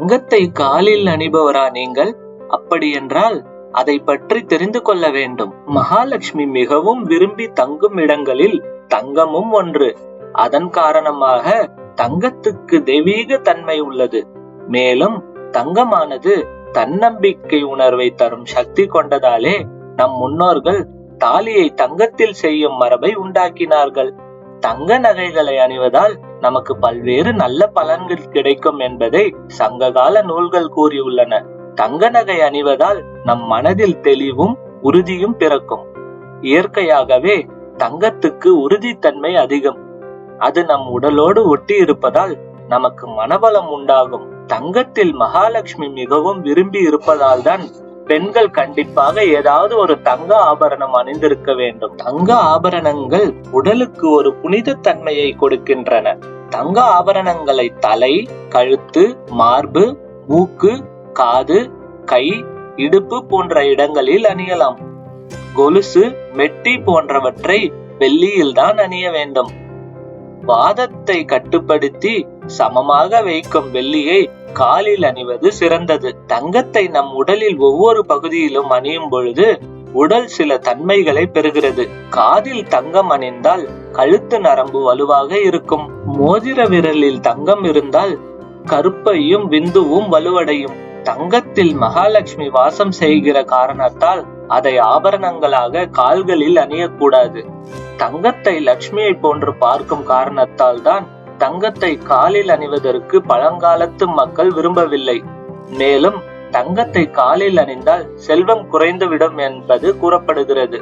தங்கத்தை காலில் அணிபவரா நீங்கள்? அப்படியென்றால் அதை பற்றி தெரிந்து கொள்ள வேண்டும். மகாலட்சுமி மிகவும் விரும்பி தங்கும் இடங்களில் தங்கமும் ஒன்று. அதன் காரணமாக தங்கத்துக்கு தெய்வீக தன்மை உள்ளது. மேலும் தங்கமானது தன்னம்பிக்கை உணர்வை தரும் சக்தி கொண்டதாலே நம் முன்னோர்கள் தாலியை தங்கத்தில் செய்யும் மரபை உண்டாக்கினார்கள். தங்க நகைகளை அணிவதால் நமக்கு பல்வேறு நல்ல பலன்கள் கிடைக்கும் என்பதை சங்ககால நூல்கள் கூறியுள்ளன. தங்க நகை அணிவதால் நம் மனதில் தெளிவும் உறுதியும் பிறக்கும். இயற்கையாகவே தங்கத்துக்கு உறுதித்தன்மை அதிகம். அது நம் உடலோடு ஒட்டி இருப்பதால் நமக்கு மனபலம் உண்டாகும். தங்கத்தில் மகாலட்சுமி மிகவும் விரும்பி இருப்பதால் தான் பெண்கள் கண்டிப்பாக ஏதாவது ஒரு தங்க ஆபரணம் அணிந்திருக்க வேண்டும். தங்க ஆபரணங்கள் உடலுக்கு ஒரு புனித தன்மையை கொடுக்கின்றன. தங்க ஆபரணங்களை தலை கழுத்து மார்பு மூக்கு காது கை இடுப்பு போன்ற இடங்களில் அணியலாம். கொலுசு மெட்டி போன்றவற்றை வெள்ளியில் தான் அணிய வேண்டும். வாதத்தை கட்டுப்படுத்தி சமமாக வைக்கும் வெள்ளியை காலில் அணிவது சிறந்தது. தங்கத்தை நம் உடலில் ஒவ்வொரு பகுதியிலும் அணியும் பொழுது உடல் சில தன்மைகளை பெறுகிறது. காதில் தங்கம் அணிந்தால் கழுத்து நரம்பு வலுவாக இருக்கும். மோதிர விரலில் தங்கம் இருந்தால் கருப்பையும் விந்துவும் வலுவடையும். தங்கத்தில் மகாலட்சுமி வாசம் செய்கிற காரணத்தால் அதை ஆபரணங்களாக கால்களில் அணியக்கூடாது. தங்கத்தை லட்சுமியை போன்று பார்க்கும் காரணத்தால் தான் தங்கத்தை காலில் அணிவதற்கு பழங்காலத்து மக்கள் விரும்பவில்லை. மேலும் தங்கத்தை காலில் அணிந்தால் செல்வம் குறைந்துவிடும் என்பது கூறப்படுகிறது.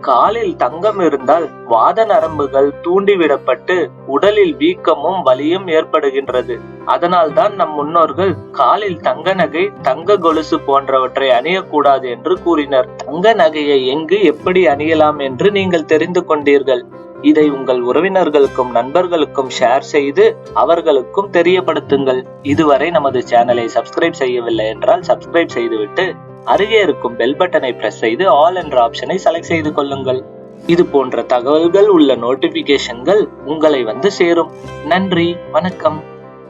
காலில் தங்கம் இருந்தால் வாத நரம்புகள் தூண்டிவிடப்பட்டு உடலில் வீக்கமும் வலியும் ஏற்படுகின்றது. அதனால்தான் நம் முன்னோர்கள் காலில் தங்க நகை தங்க கொலுசு போன்றவற்றை அணியக்கூடாது என்று கூறினர். தங்க நகையை எங்கு எப்படி அணியலாம் என்று நீங்கள் தெரிந்து கொண்டீர்கள். இதை உங்கள் உறவினர்களுக்கும் நண்பர்களுக்கும் ஷேர் செய்து அவர்களுக்கும் தெரியப்படுத்துங்கள். இதுவரை நமது சேனலை சப்ஸ்கிரைப் செய்யவில்லை என்றால் சப்ஸ்கிரைப் செய்துவிட்டு அருகே இருக்கும் பெல் பட்டனை பிரஸ் செய்து ஆல் என்ற ஆப்ஷனை செலக்ட் செய்து கொள்ளுங்கள். இது போன்ற தகவல்கள் உள்ள நோட்டிபிகேஷன்கள் உங்களை வந்து சேரும். நன்றி வணக்கம்.